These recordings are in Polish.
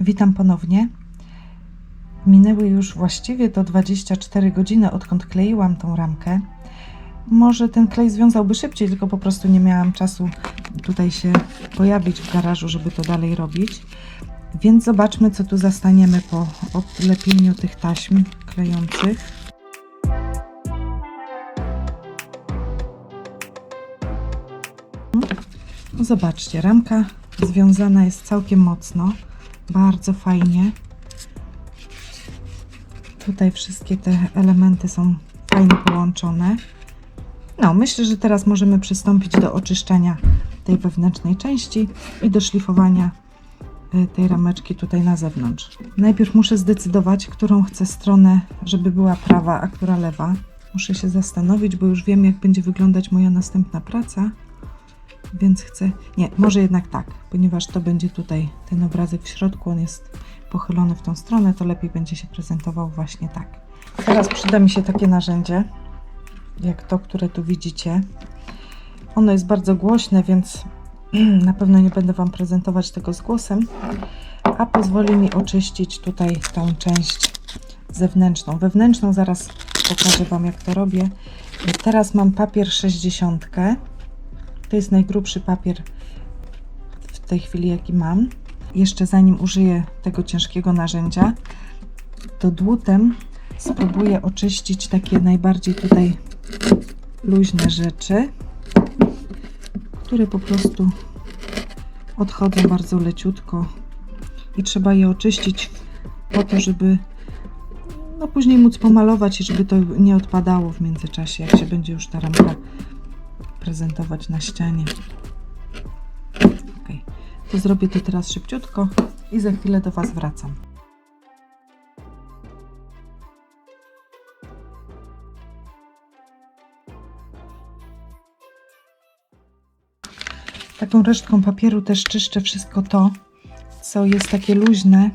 Witam ponownie. Minęły już właściwie to 24 godziny, odkąd kleiłam tą ramkę. Może ten klej związałby szybciej, tylko po prostu nie miałam czasu tutaj się pojawić w garażu, żeby to dalej robić. Więc zobaczmy, co tu zastaniemy po odlepieniu tych taśm klejących. Zobaczcie, ramka związana jest całkiem mocno, bardzo fajnie. Tutaj wszystkie te elementy są fajnie połączone. No, myślę, że teraz możemy przystąpić do oczyszczania tej wewnętrznej części i do szlifowania y, tej rameczki tutaj na zewnątrz. Najpierw muszę zdecydować, którą chcę stronę, żeby była prawa, a która lewa. Muszę się zastanowić, bo już wiem, jak będzie wyglądać moja następna praca. Więc chcę. Nie, może jednak tak, ponieważ to będzie tutaj ten obrazek w środku, on jest pochylony w tą stronę, to lepiej będzie się prezentował właśnie tak. Teraz przyda mi się takie narzędzie, jak to, które tu widzicie. Ono jest bardzo głośne, więc na pewno nie będę Wam prezentować tego z głosem, a pozwoli mi oczyścić tutaj tą część zewnętrzną. Wewnętrzną zaraz pokażę Wam, jak to robię. Teraz mam papier 60. To jest najgrubszy papier w tej chwili, jaki mam. Jeszcze zanim użyję tego ciężkiego narzędzia, to dłutem spróbuję oczyścić takie najbardziej tutaj luźne rzeczy, które po prostu odchodzą bardzo leciutko i trzeba je oczyścić po to, żeby no później móc pomalować i żeby to nie odpadało w międzyczasie, jak się będzie już ta ramka prezentować na ścianie. Ok, to zrobię to teraz szybciutko i za chwilę do Was wracam. Taką resztką papieru też czyszczę wszystko to, co jest takie luźne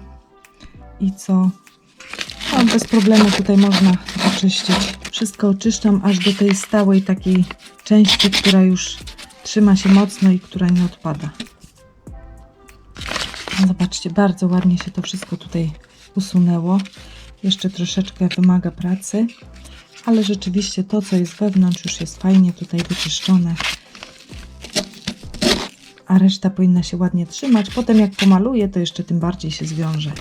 i co no, bez problemu tutaj można oczyścić. Wszystko oczyszczam aż do tej stałej takiej części, która już trzyma się mocno i która nie odpada. Zobaczcie, bardzo ładnie się to wszystko tutaj usunęło. Jeszcze troszeczkę wymaga pracy, ale rzeczywiście to, co jest wewnątrz, już jest fajnie tutaj wyczyszczone. A reszta powinna się ładnie trzymać. Potem, jak pomaluję, to jeszcze tym bardziej się zwiąże.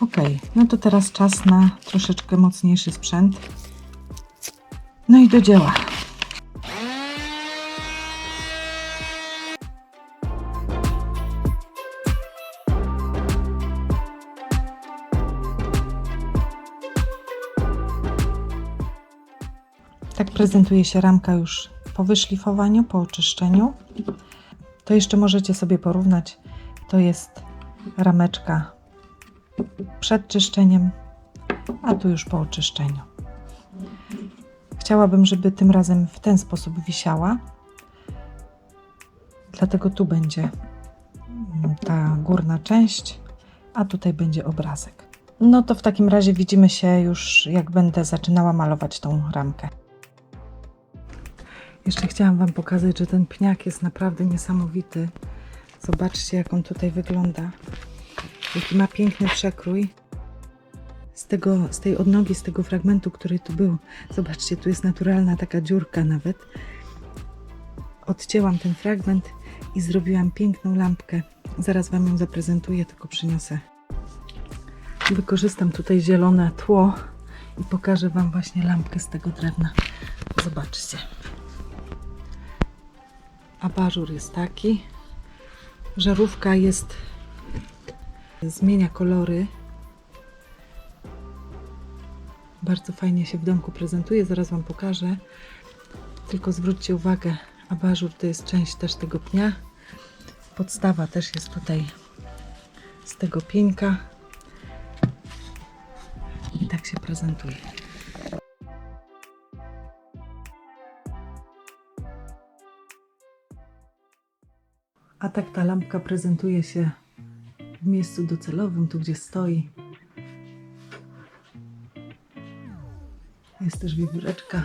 Ok, no to teraz czas na troszeczkę mocniejszy sprzęt. No i do dzieła. Tak prezentuje się ramka już po wyszlifowaniu, po oczyszczeniu. To jeszcze możecie sobie porównać. To jest rameczka przed czyszczeniem, a tu już po oczyszczeniu. Chciałabym, żeby tym razem w ten sposób wisiała. Dlatego tu będzie ta górna część, a tutaj będzie obrazek. No to w takim razie widzimy się już, jak będę zaczynała malować tą ramkę. Jeszcze chciałam Wam pokazać, że ten pniak jest naprawdę niesamowity. Zobaczcie, jak on tutaj wygląda. Jaki ma piękny przekrój. Z, tego, z tej odnogi, z tego fragmentu, który tu był. Zobaczcie, tu jest naturalna taka dziurka nawet. Odcięłam ten fragment i zrobiłam piękną lampkę. Zaraz Wam ją zaprezentuję, tylko przyniosę. Wykorzystam tutaj zielone tło i pokażę Wam właśnie lampkę z tego drewna. Zobaczcie. Abażur jest taki. Żarówka jest zmienia kolory. Bardzo fajnie się w domku prezentuje, zaraz Wam pokażę. Tylko zwróćcie uwagę, abażur to jest część też tego pnia. Podstawa też jest tutaj z tego pieńka. I tak się prezentuje. A tak ta lampka prezentuje się w miejscu docelowym, tu gdzie stoi. Jest też wiewióreczka.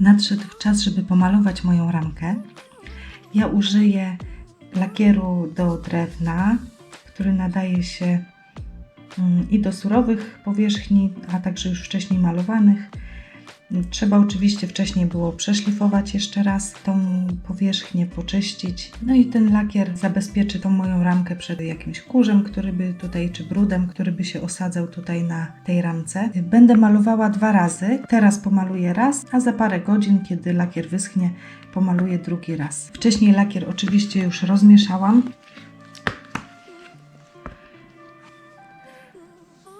Nadszedł czas, żeby pomalować moją ramkę. Ja użyję lakieru do drewna, który nadaje się mm, i do surowych powierzchni, a także już wcześniej malowanych. Trzeba oczywiście wcześniej było przeszlifować jeszcze raz tą powierzchnię, poczyścić. No i ten lakier zabezpieczy tą moją ramkę przed jakimś kurzem, który by tutaj, czy brudem, który by się osadzał tutaj na tej ramce. Będę malowała dwa razy. Teraz pomaluję raz, a za parę godzin, kiedy lakier wyschnie, pomaluję drugi raz. Wcześniej lakier oczywiście już rozmieszałam.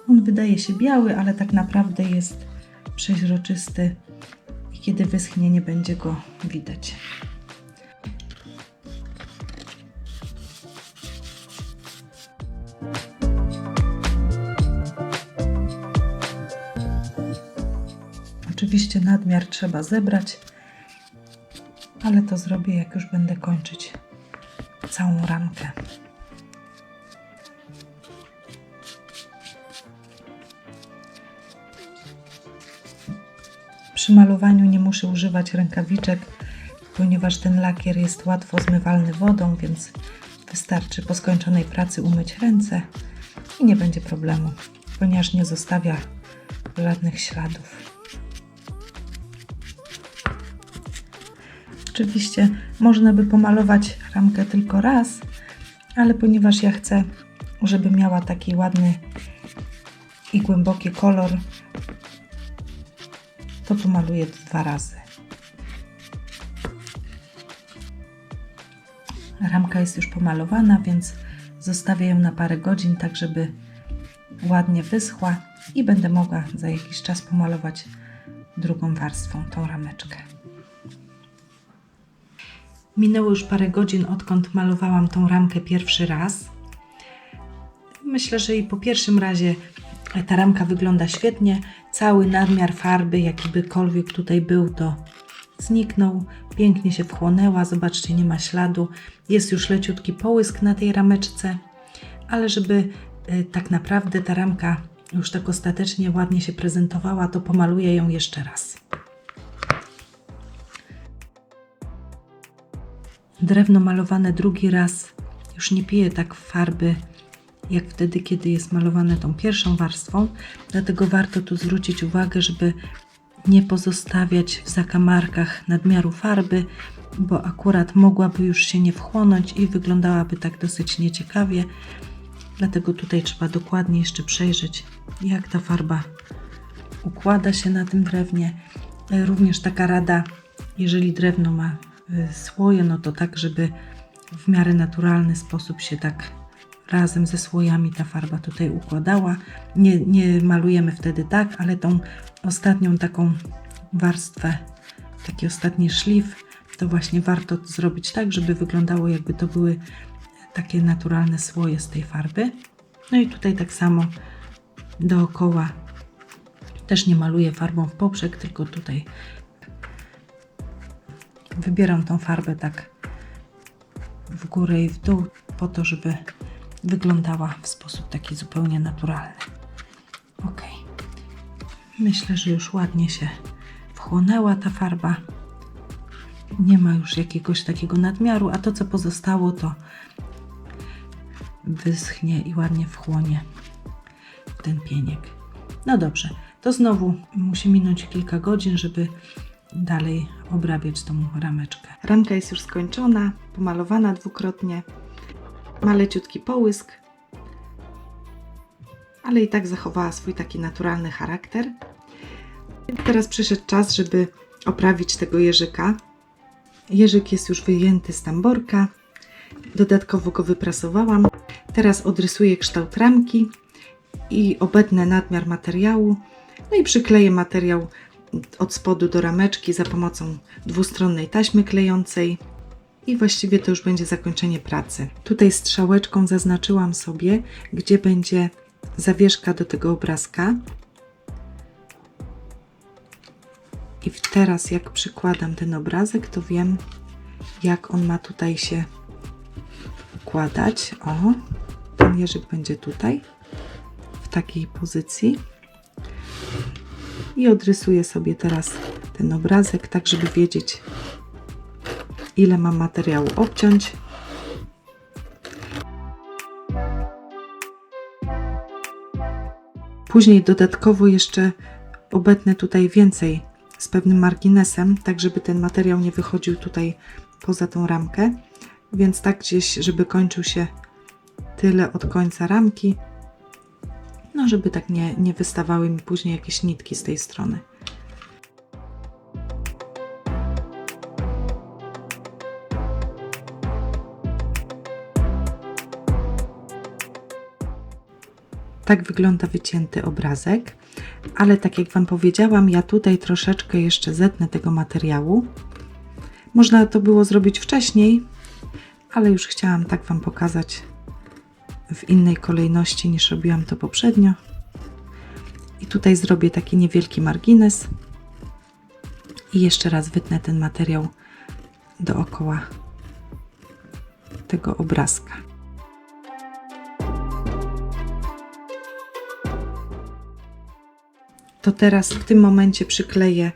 On wydaje się biały, ale tak naprawdę jest przeźroczysty i kiedy wyschnie nie będzie go widać. Oczywiście nadmiar trzeba zebrać, ale to zrobię jak już będę kończyć całą ramkę. Przy malowaniu nie muszę używać rękawiczek, ponieważ ten lakier jest łatwo zmywalny wodą, więc wystarczy po skończonej pracy umyć ręce i nie będzie problemu, ponieważ nie zostawia żadnych śladów. Oczywiście można by pomalować ramkę tylko raz, ale ponieważ ja chcę, żeby miała taki ładny i głęboki kolor, to pomaluję dwa razy. Ramka jest już pomalowana, więc zostawię ją na parę godzin, tak żeby ładnie wyschła i będę mogła za jakiś czas pomalować drugą warstwą tą rameczkę. Minęło już parę godzin, odkąd malowałam tą ramkę pierwszy raz. Myślę, że i po pierwszym razie ta ramka wygląda świetnie. Cały nadmiar farby, jakibykolwiek tutaj był, to zniknął. Pięknie się wchłonęła. Zobaczcie, nie ma śladu. Jest już leciutki połysk na tej rameczce, ale żeby y, tak naprawdę ta ramka już tak ostatecznie ładnie się prezentowała, to pomaluję ją jeszcze raz. Drewno malowane drugi raz już nie pije tak farby jak wtedy, kiedy jest malowane tą pierwszą warstwą. Dlatego warto tu zwrócić uwagę, żeby nie pozostawiać w zakamarkach nadmiaru farby, bo akurat mogłaby już się nie wchłonąć i wyglądałaby tak dosyć nieciekawie. Dlatego tutaj trzeba dokładnie jeszcze przejrzeć, jak ta farba układa się na tym drewnie. Również taka rada, jeżeli drewno ma y, słoje, no to tak, żeby w miarę naturalny sposób się tak razem ze słojami ta farba tutaj układała. Nie, nie malujemy wtedy tak, ale tą ostatnią taką warstwę, taki ostatni szlif, to właśnie warto zrobić tak, żeby wyglądało jakby to były takie naturalne słoje z tej farby. No i tutaj tak samo dookoła też nie maluję farbą w poprzek, tylko tutaj wybieram tą farbę tak w górę i w dół po to, żeby wyglądała w sposób taki zupełnie naturalny. Ok. Myślę, że już ładnie się wchłonęła ta farba. Nie ma już jakiegoś takiego nadmiaru, a to co pozostało to wyschnie i ładnie wchłonie ten pieniek. No dobrze, to znowu musi minąć kilka godzin, żeby dalej obrabiać tą rameczkę. Ramka jest już skończona, pomalowana dwukrotnie. Ma leciutki połysk, ale i tak zachowała swój taki naturalny charakter. Teraz przyszedł czas, żeby oprawić tego jeżyka. Jeżyk jest już wyjęty z tamborka. Dodatkowo go wyprasowałam. Teraz odrysuję kształt ramki i obetnę nadmiar materiału. No i przykleję materiał od spodu do rameczki za pomocą dwustronnej taśmy klejącej. I właściwie to już będzie zakończenie pracy. Tutaj strzałeczką zaznaczyłam sobie, gdzie będzie zawieszka do tego obrazka. I teraz jak przykładam ten obrazek, to wiem jak on ma tutaj się układać. O, ten jeżyk będzie tutaj, w takiej pozycji. I odrysuję sobie teraz ten obrazek, tak żeby wiedzieć, ile mam materiału obciąć. Później dodatkowo jeszcze obetnę tutaj więcej z pewnym marginesem, tak żeby ten materiał nie wychodził tutaj poza tą ramkę. Więc tak gdzieś, żeby kończył się tyle od końca ramki, no żeby tak nie, nie wystawały mi później jakieś nitki z tej strony. Tak wygląda wycięty obrazek, ale tak jak Wam powiedziałam, ja tutaj troszeczkę jeszcze zetnę tego materiału. Można to było zrobić wcześniej, ale już chciałam tak Wam pokazać w innej kolejności niż robiłam to poprzednio. I tutaj zrobię taki niewielki margines i jeszcze raz wytnę ten materiał dookoła tego obrazka. To teraz w tym momencie przykleję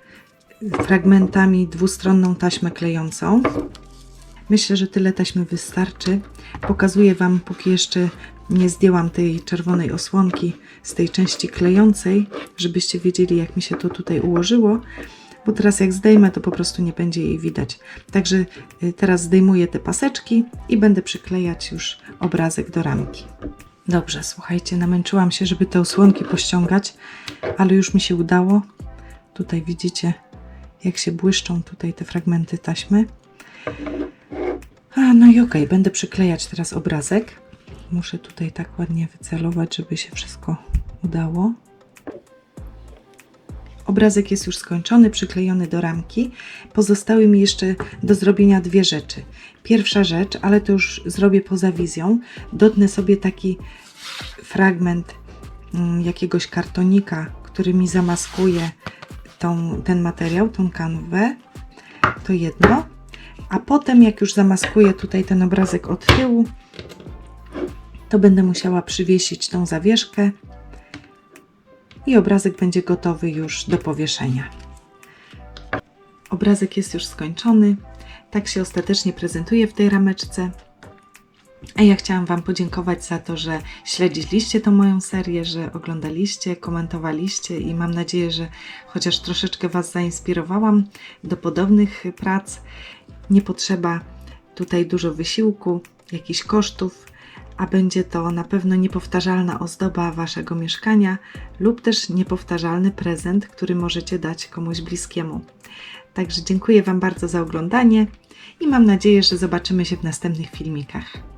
fragmentami dwustronną taśmę klejącą. Myślę, że tyle taśmy wystarczy. Pokazuję Wam, póki jeszcze nie zdjęłam tej czerwonej osłonki z tej części klejącej, żebyście wiedzieli, jak mi się to tutaj ułożyło, bo teraz jak zdejmę, to po prostu nie będzie jej widać. Także y, teraz zdejmuję te paseczki i będę przyklejać już obrazek do ramki. Dobrze, słuchajcie, namęczyłam się, żeby te osłonki pościągać, ale już mi się udało. Tutaj widzicie, jak się błyszczą tutaj te fragmenty taśmy. A, no i okej, będę przyklejać teraz obrazek. Muszę tutaj tak ładnie wycelować, żeby się wszystko udało. Obrazek jest już skończony, przyklejony do ramki. Pozostały mi jeszcze do zrobienia dwie rzeczy. Pierwsza rzecz, ale to już zrobię poza wizją, dotnę sobie taki fragment mm, jakiegoś kartonika, który mi zamaskuje tą, ten materiał, tą kanwę. To jedno. A potem, jak już zamaskuję tutaj ten obrazek od tyłu, to będę musiała przywiesić tą zawieszkę i obrazek będzie gotowy już do powieszenia. Obrazek jest już skończony. Tak się ostatecznie prezentuje w tej rameczce. A ja chciałam Wam podziękować za to, że śledziliście tą moją serię, że oglądaliście, komentowaliście i mam nadzieję, że chociaż troszeczkę Was zainspirowałam do podobnych prac. Nie potrzeba tutaj dużo wysiłku, jakichś kosztów, a będzie to na pewno niepowtarzalna ozdoba Waszego mieszkania lub też niepowtarzalny prezent, który możecie dać komuś bliskiemu. Także dziękuję Wam bardzo za oglądanie i mam nadzieję, że zobaczymy się w następnych filmikach.